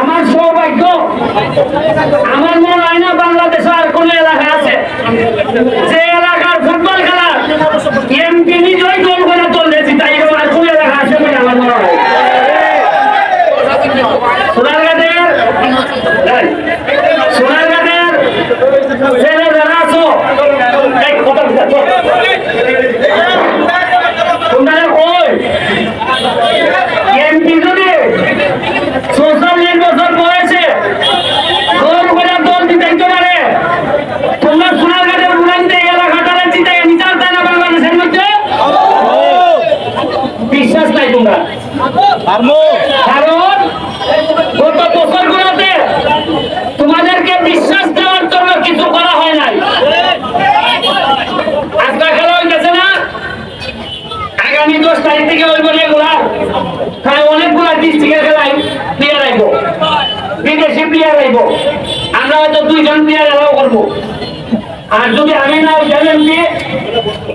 আমার সৌভাগ্য, আমার মনে হয় না বাংলাদেশে আর কোন এলাকা আছে। যে এলাকার ফুটবল খেলা এমপি নিজেই গোল করে চললে তাই আর কোন এলাকা আছে বলে আমার মনে হয়। সোনারঘাটের যারা আছো सोशल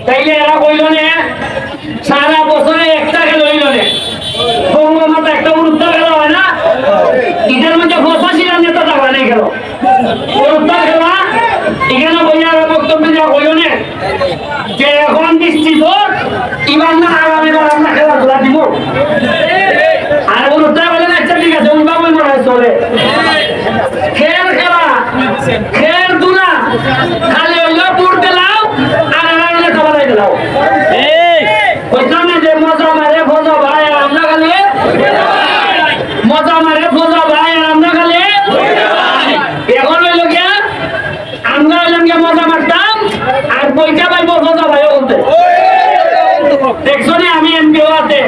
তাইলে এরা কইল নে, সারা বছরে একটা খেল হইল নে। বঙ্গমাতা একটা উড়ুত্ত খেলা হয় না? ঈদের মধ্যে পঁচাশি রান নেতা টাকা নেই খেলো উড়ুত্ত খেলা, এখানে বইয়া বক্তব্য দেওয়া কইল নে, যে এখন নিশ্চিত এবার না আগামীবার আমরা খেলাধুলা দিব। আর উড়ুত্ত বলে না আচ্ছা ঠিক আছে উল্টা বই মনে হয় চলে। খেল খেলা, খেল দুলা খালি দিলাও যে মজা মারে ফজা ভাই আর আমরা খালি? মজা মারে ফজা ভাই আর আমরা খালি? এখন হইল গিয়া আমরা হইলাম গিয়া মজা মারতাম আর পয়সা পাইবো ফজা ভাইও বলতে। দেখছ আমি এমপি হওয়াতে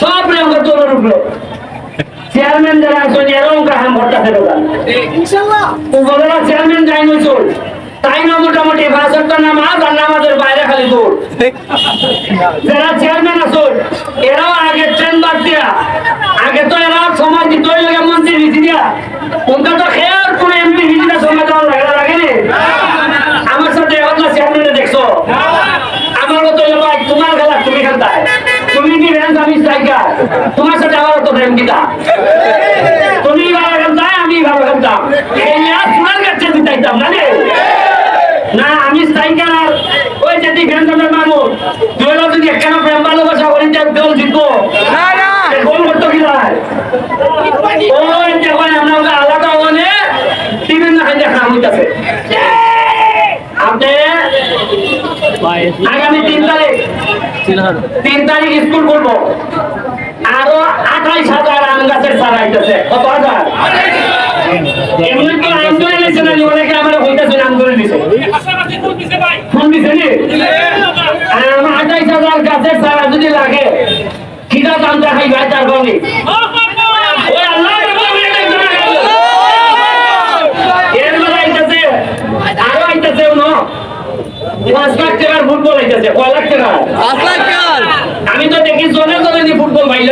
সব রেঙ্গ তোর উপরে। চেয়ারম্যান যারা আছেন এরকম কাহাম দোকান উপজেলা চেয়ারম্যান যাই নইছুন তাই না মোটামুটি? ভাষাটা নামাজ আর নামাজের বাইরে খালি দূর যারা চেয়ারম্যান আছেন এরাও আগে ট্রেন বাদ দিয়া আগে তো এরা সময় দিত মন্ত্রী ভিজি দিয়া। উনকা তো খেয়াল কোন এমপি সময় লাগে না লাগে নি? আমার সাথে না চেয়ারম্যানে দেখছ? আমার মতো ভাই তোমার খেলা তুমি খেলতা তুমি কি রেঞ্জ আমি স্ট্রাইকার তোমার সাথে আমার তো রেঞ্জ দিতা তুমি ভালো খেলতাম আমি ভালো খেলতাম এই নিয়ে তোমার কাছে দিতাইতাম না রে? না আমি স্ট্রাইকার আর ওই যে ডিফেন্ডারের মামুন। দুইটা যদি একখানা প্রেম ভালোবাসা করি যে দল জিতবো। গোল করতো কি ওই দেখো আমরা ওকে আলাদা হলে টিভি না খাইতে খারাপ হইতাছে। আপনি আগামী তিন তারিখ তিন তারিখ স্কুল করব আরও আঠাইশ হাজার আম গাছের চারা আইতেছে কত হাজার? এমনি তো ধরে নিয়েছে না অনেকে আমার হইতেছে আম ধরে দিছে ফোন দিছে নি আম আঠাইশ হাজার গাছের চারা যদি লাগে খিদা দাম দেখাই ভাই তার গনি ওই আল্লাহ এর বেলা আইতেছে আরও আইতেছে পাঁচ লাখ টাকার ফুটবল আইতেছে কয় লাখ টাকা আমি তো দেখি জনে জনে ফুটবল ভাইল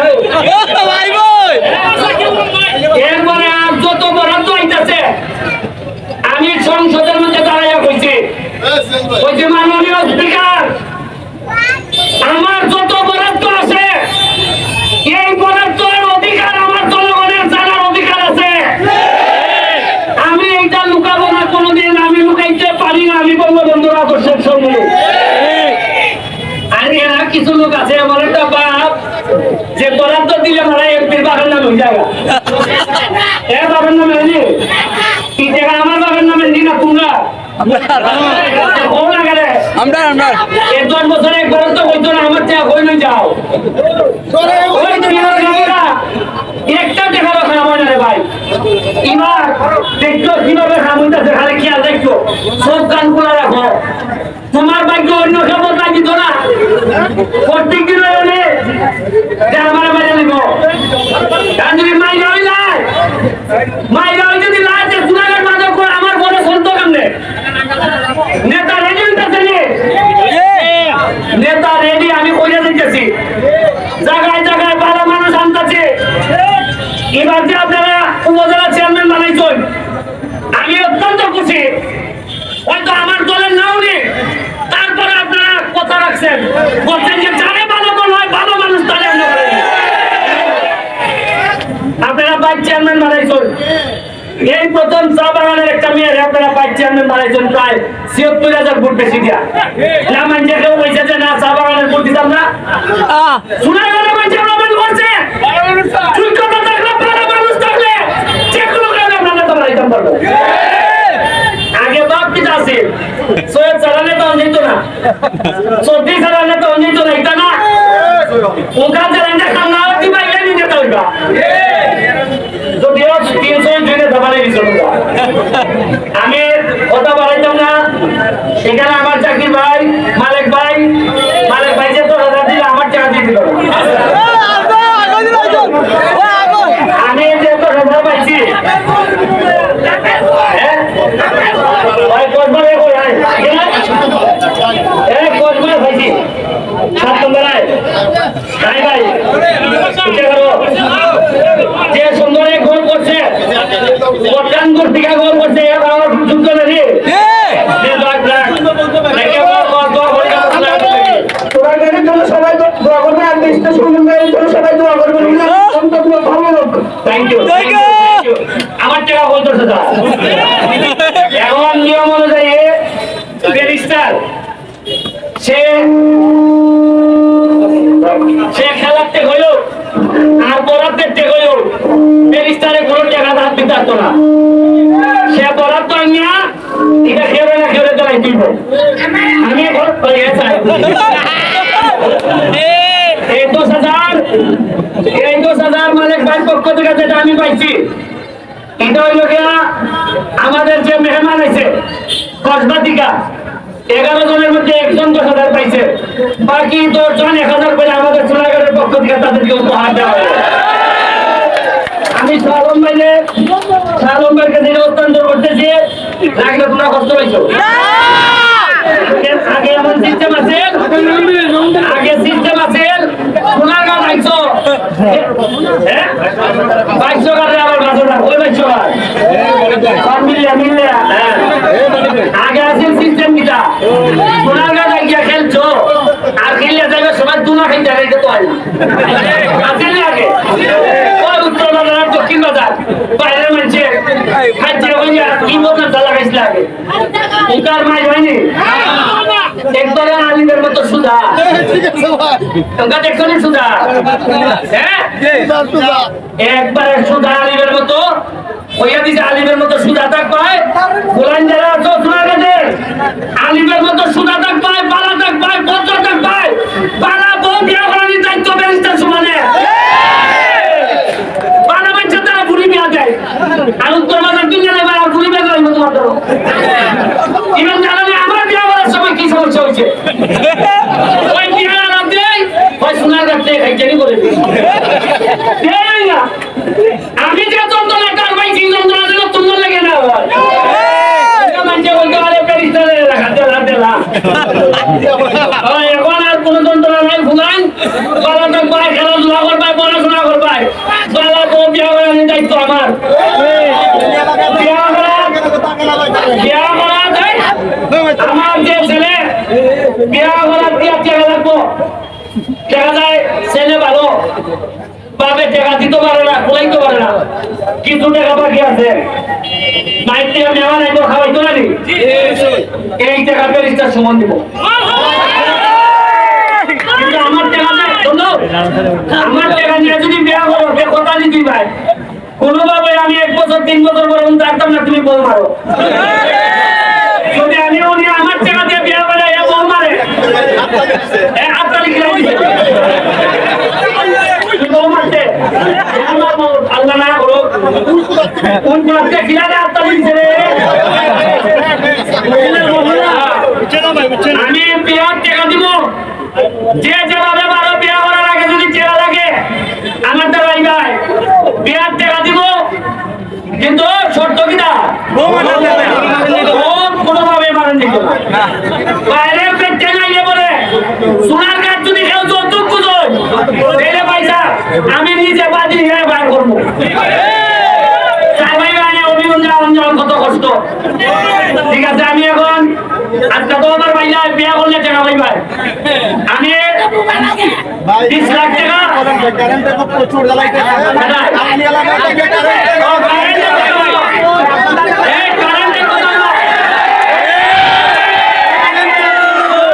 এরপরে আর যত বরাদ্দ হইতাছে আমি সংসদের মধ্যে দাঁড়াইয়া কইছি। কইছি মাননীয় স্পিকার আমার যত বরাদ্দ আছে, এই বরাদ্দের অধিকার আমার জনগণের জানার অধিকার আছে। আমি এইটা লুকাবো না কোনোদিন, আমি লুকাইতে পারি না, আমি বঙ্গবন্ধুর আদর্শের সঙ্গে আর এরা কিছু লোক আছে বাপ, যে বরাদ্দ দিলে মারা এমপির বাবার নামে হয়ে। যায় এ বাবার নামে হয়নি? আমার বাবার নামে নি না তোমরা আমরা আমরা। দশ বছরে এক বরাদ্দ করতো না আমার চেয়ে হইলে যাও। ওই দুনিয়ার গামরা একটা টাকা রাখা আমার না রে ভাই। এবার দেখছ কীভাবে খামুইতেছে খালি খেয়াল দেখছ সব গান খোলা রাখো। তোমার ভাগ্য অন্য খবর নাই দিত না? প্রত্যেক দিন হলে যে আমার বাইরে নিব আর যদি মাইরা হই যায় এবার যে আপনারা উপজেলা চেয়ারম্যান বানাইছেন আমি অত্যন্ত খুশি। হয়তো আমার দলের নাও নেই তারপরে আপনারা কথা রাখছেন। বলছেন যে যারে ভালো মনে হয় ভালো মানুষ তাহলে আমরা আপনারা ভাইস চেয়ারম্যান বানাইছেন। এই প্রথম চা বাগানের একটা মেয়ের আপনারা ভাইস চেয়ারম্যান বানাইছেন প্রায় ছিয়াত্তর হাজার ভোট বেশি দিয়া। না মানছে কেউ বলছে যে না চা বাগানের ভোট দিতাম না। শোনা গেল মানছে করছে। নেতা পারব আগে বাপ পিতা আছে সৈয়দ চালানে তো অঞ্জিত না। সর্দি চালানে তো অঞ্জিত না, এটা না? ওকা চালানে খানা হতে পাইলে নিজে তৈবা যদিও তিনশো দুইটা দাবারে দিছিল আমি কথা বাড়াইতাম না। সেখানে আমার চাকরি ভাই, মালিক ভাই মালিক ভাই যে তোর হাজার দিলে আমার টাকা দিয়ে দিল আমি যে তোর হাজার পাইছি হ্যাঁ? ভাই কসবারে কই আয়। এ কসবারে পাইছি সাত নম্বরায় তাই ভাই। যে সুন্দরে গোল করছে গোল করছে আমার যুদ্ধ নেই সবাই দোয়া করবে আর দেশটা সুন্দরের সবাই দোয়া অন্তত ভালো লোক thank you. আমার টাকা বলতেছে দা ব্যারিস্টার সে সে খেলার টেক হইল আর বরাদ্দের টেক হইল। ব্যারিস্টারে কোনো টাকা ধার দিতে পারতো না। সে বরাদ্দ আনিয়া এটা খেয়ে না খেয়ে চালাই তুলব। আমি এখন এই দশ হাজার এই দশ হাজার মালিক ভাই পক্ষ থেকে যেটা আমি পাইছি এটা হইল আমাদের যে মেহমান আছে কসবাতিকা এগারো জনের মধ্যে একজন দশ হাজার পাইছে। বাকি দশ জন এক হাজার করে আমাদের সোনাগারের পক্ষ থেকে তাদেরকে উপহার দেওয়া হবে। আমি শালম ভাইলে শালম ভাইকে দিনে হস্তান্তর করতেছি। লাগলে তোমরা কষ্ট পাইছো? আগে এমন সিস্টেম আছে আগে সিস্টেম আছে সোনার গাছ আইছো হ্যাঁ? বাইশো কাটে আবার বাসো ওই বাইশো কাট সব মিলিয়া মিলিয়া। হ্যাঁ আগে আছে সিস্টেম কিটা সোনার গাছ আইয়া খেলছো? আর খেললে যাবে সবাই দুনা খাইতে খাইতে তো হয় না। আছে না আগে উত্তর বাজার দক্ষিণ বাজার। বাইরের মানুষে খাইছে কি বলছেন তালা খাইছিল আগে। মাই হয়নি? একবারে আলিমের মতো সুদা তোমরা দেখছ নি সুদা হ্যাঁ? একবারে সুদা আলিমের মতো হইয়া দিছে আলিমের মতো সুদা তাক পায় গোলান যারা আছো গেছে আলিমের মতো সুদা তাক পায় বালা তাক পায় পত্র তাক পায় বালা বউ দায়িত্ব সমানে বালা বাচ্চা তারা বুড়ি বিয়া দেয় আর উত্তর বাজার দুনিয়া নেবে আর বুড়ি বিয়া করার মতো মাত্র ইভেন জানালে আমরা বিয়া করার সময় কি সমস্যা হয়েছে ওই বিয়া না দেয় ওই সোনার গাছ থেকে খাইচারি করে দিই দেয় না আমি যে যন্ত্রণা কার পাইছি যন্ত্রণা যেন তোমার লাগে না আবার। এটা মানছে বলতে পারে প্যারিস্টারে রাখা দেলা দেলা ওই এখন আর কোনো যন্ত্রণা নাই ফুলান বালা তো পায় খেলাধুলা করবাই পড়াশোনা করবাই বালা তো বিয়া করার দায়িত্ব আমার বিয়া করা বিয়া করা যায় আমার যে ছেলে বিয়া করার দিয়া টাকা লাগবো। দেখা যায় ছেলে ভালো বাবে টাকা দিতে পারে না খোলাইতে পারে না। কিছু টাকা বাকি আছে। মাইক থেকে মেহমান আইব খাওয়াইতো না এই টাকা প্যারিস্টার সমান দিব। আমার টাকা আমার টাকা নিয়ে যদি বিয়া করো কে কথা দিবি ভাই কোনোভাবে আমি এক বছর তিন বছর পরে আমি না তুমি বল মারো। আল্লাহ না করো কোন ক্লাসে খিলালে আপনার দিচ্ছে রে আমি বিয়ার টাকা দিব যে যেভাবে বারো বিয়া করার আগে যদি চেরা লাগে আমার তো ভাই ভাই বিয়ার টাকা দিব কিন্তু শর্ত কিনা কোনোভাবে মারেন বাইরে পেটে নাইলে বলে সোনার কাঠ যদি কেউ যৌতুক কুদোয় তাহলে পয়সা আমি নিজে বাজি নিয়ে বার করব। কত কষ্ট। ঠিক আছে আমি এখন আজকে তো আমার ভাইয়া বিয়া করলে টাকা পাইবাই আমি বিশ লাখ টাকা কারেন্টের তো প্রচুর জ্বালাইতে আপনি এলাকায় থেকে কারেন্টের ও, কারেন্টের কথা বলো। এই, কারেন্টের কথা বলো।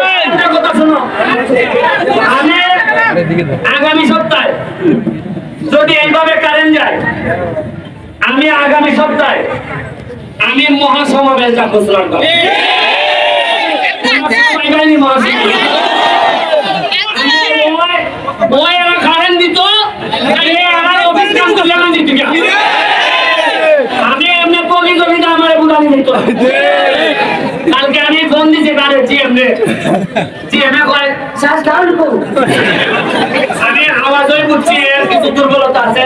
কারেন্টের কথা শোনো। আমি আগামী সপ্তাহে যদি এইভাবে কারেন্ট যায়, আমি আগামী সপ্তাহে আমি মহাসমাবেশ ওই এরা কারেন্ট আমার আমি দিত আমি এমনি আমার কালকে আমি ফোন দিছি তারে জিএমনে জিএমএ কয় শ্বাস ডাউন করুন আমি আওয়াজই বুঝছি এর কিছু দুর্বলতা আছে।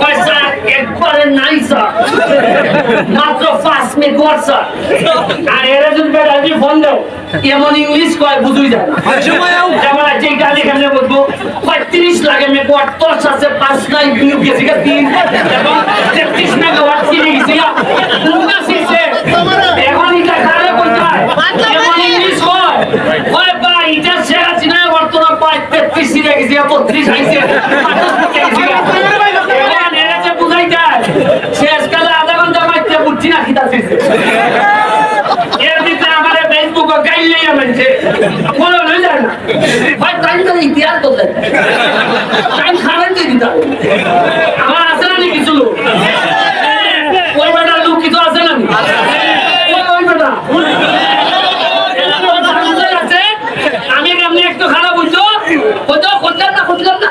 কয় স্যার একবারে নাই স্যার। মাত্র পাঁচ মিনিট ওয়ার স্যার। আর এরা যদি বেড়া ফোন দাও এমন ইংলিশ কয় বুঝুই যায় যেমন আছে গালি কেমনে বলব পঁয়ত্রিশ লাগে মে দশ আছে পাঁচ নাই গেছি তিন। এবং তেত্রিশ গেছি গা দুর্গা শিখছে এখন এটা কারে বলতে হয় এমন ইংলিশ কয় কয় বা এটা সেরা চিনা বর্তমান পায় গা বত্রিশ আইছে শেষকালে আধা ঘণ্টা মাইতে বুঝছি না এর ভিতরে আমাদের ফেসবুকে গাইলে মানছে বলো না যায় না। ভাই টাইম তো ইতিহাস বলতে টাইম খাবেন তো দিতে আমার না কিছু লোক ওই বেটার লোক কিছু আছে না নি? ওই ওই বেটা এরা তো জানতে আছে, আমি কেমনি একটু খারাপ বুঝছ বুঝছ খুঁজলাম না খুঁজলাম না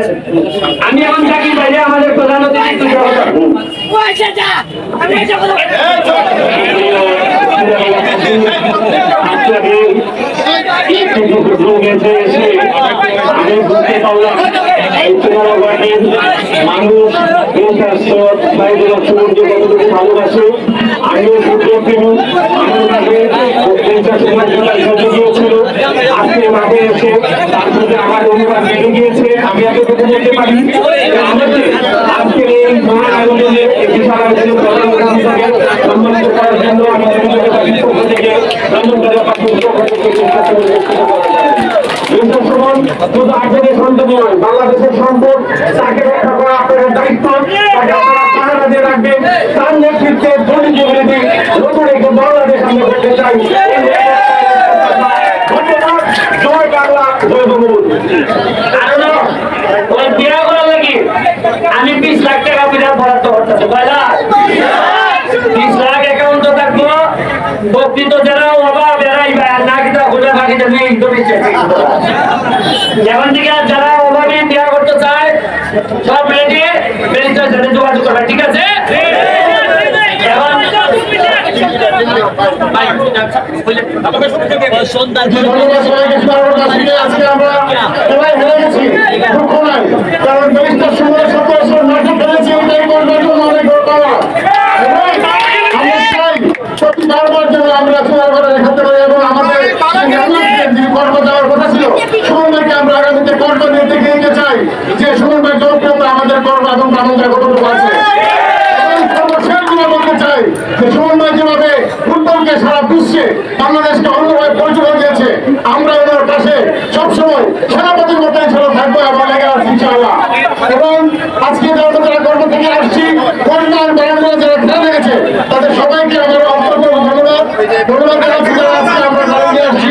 আসেন। আমি এখন চাকরি বাইরে আমাদের প্রধান অতিথি মানুষ ভালোবাসে। আমিও ফুটবল গিয়েছিল আজকে এসে তার সাথে আমার বেড়ে গিয়েছে আমি এতটুকু বলতে পারি আমাদের আজকের এই মহা আয়োজনে একটি সারা দেশের প্রধান অতিথিকে জন্য আমি বাংলাদেশের সম্পদ, তাকে রক্ষা করা আপনাদের দায়িত্ব, তাকে আপনারা পাহারা রাখবেন। তার নেতৃত্বে চাই ধন্যবাদ জয় বাংলা লাগি আমি বিশ লাখ টাকা বিরাট বরাদ্দ করতেছি কয় লাখ বিশ লাখ অ্যাকাউন্ট থাকব প্রকৃত যারা অভাব এরাই না কিতা খুঁজে বাকি যাবে ইন্টারনেট যেমন থেকে যারা অভাবে বিয়া করতে চায়, সব রেডি সাথে যোগাযোগ করবে, ঠিক আছে? জানাচ্ছি। আজকে আমাদের যিনি কর্ম এবং আমাদের কতটুকু আছে বলতে চাই যে ভাই যেভাবে ফুটবলকে সারা বিশ্বে বাংলাদেশকে অন্যভাবে পরিচয় দিয়েছে। আমরা সবসময় সেনাপতির থাকব লেগে এবং আজকে যারা থেকে আসছি যারা খেলা লেগেছে তাদের সবাইকে আমার ধন্যবাদ। ধন্যবাদ জানাচ্ছি যারা আজকে আমরা আসছি।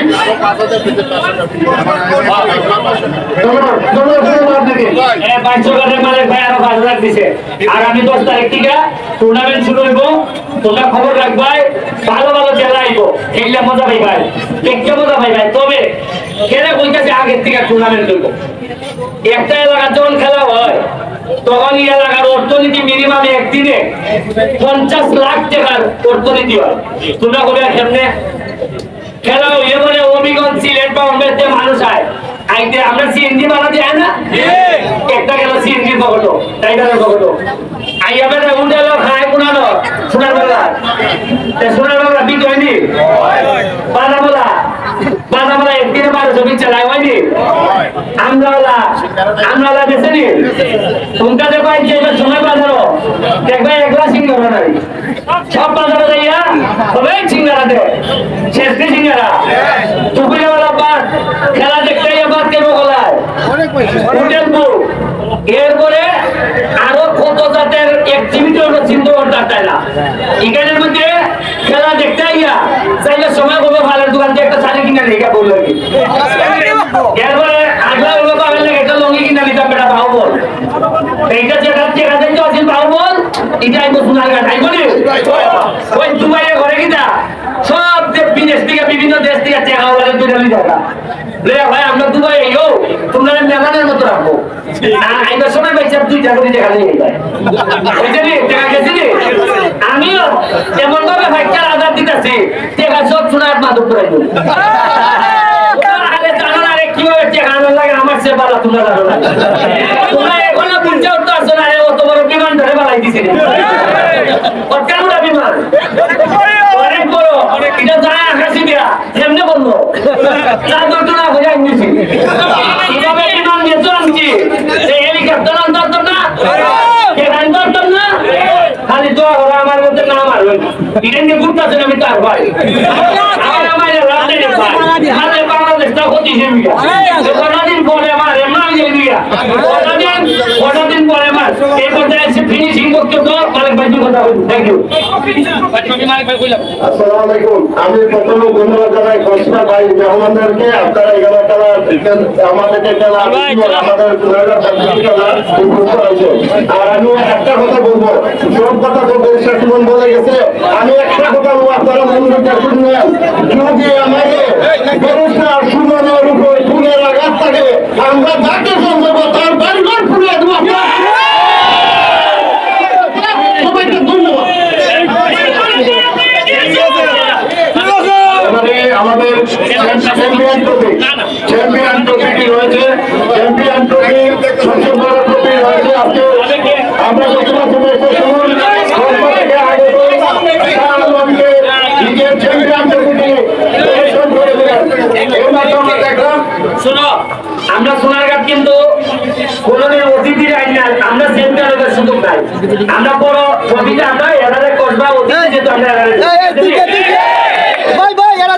ভাই আরও আমি দশ তারিখ থেকে টুর্নামেন্ট শুরু হইব। তোমরা খবর রাখবাই। ভালো এগুলা মজা পাই ভাই দেখতে মজা পাই ভাই তবে আগের থেকে টুর্নামেন্ট করব একটা এলাকার যখন খেলা হয়, তখন এই এলাকার অর্থনীতি মিনিমাম একদিনে পঞ্চাশ লাখ টাকার অর্থনীতি হয়। তোমরা কবে খেলা হইলে বলে অবিগঞ্জ সিলেট বা অম্বেতে মানুষ আয় আইতে আমরা সিএনজি বানাতে যায় না? একটা গেল সিএনজি পকটো টাইগারের পকটো আইয়া বেটা উঠেলো খায় কোনালো সোনার বেলা। সোনার বেলা বিট হয়নি? বাদা বলা। বাদা বলা একদিনে বারোশো বিট চালায় হয়নি? আমরাওয়ালা আমরাওয়ালা বেছে নি? তোমরা দেখো যে সময় বাজারও। দেখবে একলা সিঙ্গার নাই। সব বাজারে যাইয়া সবাই সিঙ্গারা দে শেষকে সিঙ্গারা টুকুরিওয়ালা বাদ খেলা দেখতে বাদ কেন গলায় উঠেনপুর এরপরে আরও কত জাতের অ্যাক্টিভিটি হলো চিন্তা করতে চায় এখানের মধ্যে খেলা দেখতে আইয়া চাইলে সময় করব ভালো দোকান থেকে একটা শাড়ি কিনা লেখা বলল কি। এরপরে আগলা হলো পাবেন না একটা লঙ্গি কিনা নিতাম, বেটা ভাও বল। এইটা যেটা যেটা দেখতে আছেন ভাও বল এটা আইবো সোনার ঘাট আইবো ওই দুবাইয়ে ঘরে কিনা থেকে বিভিন্ন দেশ থেকে টাকা ওলারে দুইটা লিয়ে যাবা লে ভাই আমরা দুবাই আইও তোমরা মেলানের মতো রাখব আইবার সময় ভাই সব দুইটা করে টাকা নিয়ে যায়। টাকা গেছি নি আমিও এমন ভাবে দিতেছি টাকা সব সোনার করে না কীভাবে টাকা লাগে আমার সে বালা তোমরা জানো না। তোমরা এখনও বুঝতে উঠতে আসছো না অত বড় বিমান ধরে বালাই দিছি কেমন বিমান? অনেক বড়। এটা যায় এমনি বলল তার হয়ে যায় নিছি কীভাবে বিমান দিয়ে তো আনছি? এই হেলিকপ্টার আনতাম না? ধরতাম না? খালি দোয়া করো আমার মধ্যে না মারবেন এটা নিয়ে ঘুরতেছেন আমি তার ভাই। আমার রাতে ভাই। বাংলাদেশটা ক্ষতি সেবিকা কতদিন পরে আমার এমন কতদিন কতদিন পরে আমার এই পর্যায়ে ফিনিশিং করতে তো আমি একটা কথা বলব। আমি কথা আপনারা শুনবেন। যদি আমাদের উপর ফুলের আঘাত থাকে, আমরা সম্ভব তার বাড়িঘর ফুলে দেবো সবাইকে ধন্যবাদ এবারে আমাদের চ্যাম্পিয়ন ট্রফি চ্যাম্পিয়ন ট্রফিটি রয়েছে চ্যাম্পিয়ন ট্রফি সবচেয়ে বড় ট্রফি রয়েছে আজকে আমরা চ্যাম্পিয়ন ট্রফিটি এর মাধ্যমে আমরা দেখলাম, শোনো কিন্তু কোনোদিন অতিথির আইন না আমরা সেন্টারের সুযোগ নাই। আমরা বড় ছবিটা আমরা এখানে কসবা অতিথি যেহেতু আমরা এখানে ভাই ভাই এরা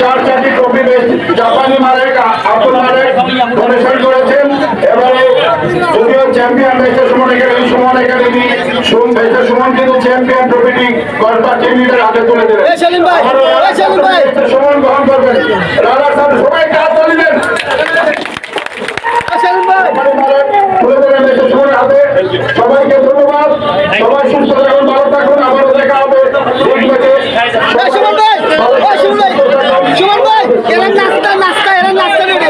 চার চারটি ট্রফি জাপানি মালিক আব্দুল মালিক ডোনেশন করেছেন এবারে যদিও চ্যাম্পিয়ন বেচা সুমন হাতে তুলে ভাই। সুমন গ্রহণ করবেন রাজা সাহেব সবাই কাজ ভাই সবাইকে ধন্যবাদ। সবাই সুস্থ থাকুন ভালো থাকুন। আবারও দেখা হবে ঠিক আছে সুমন ভাই সুমন ভাই সুমন ভাই এরা নাস্তা নাস্তা এরা নাস্তা রেডি।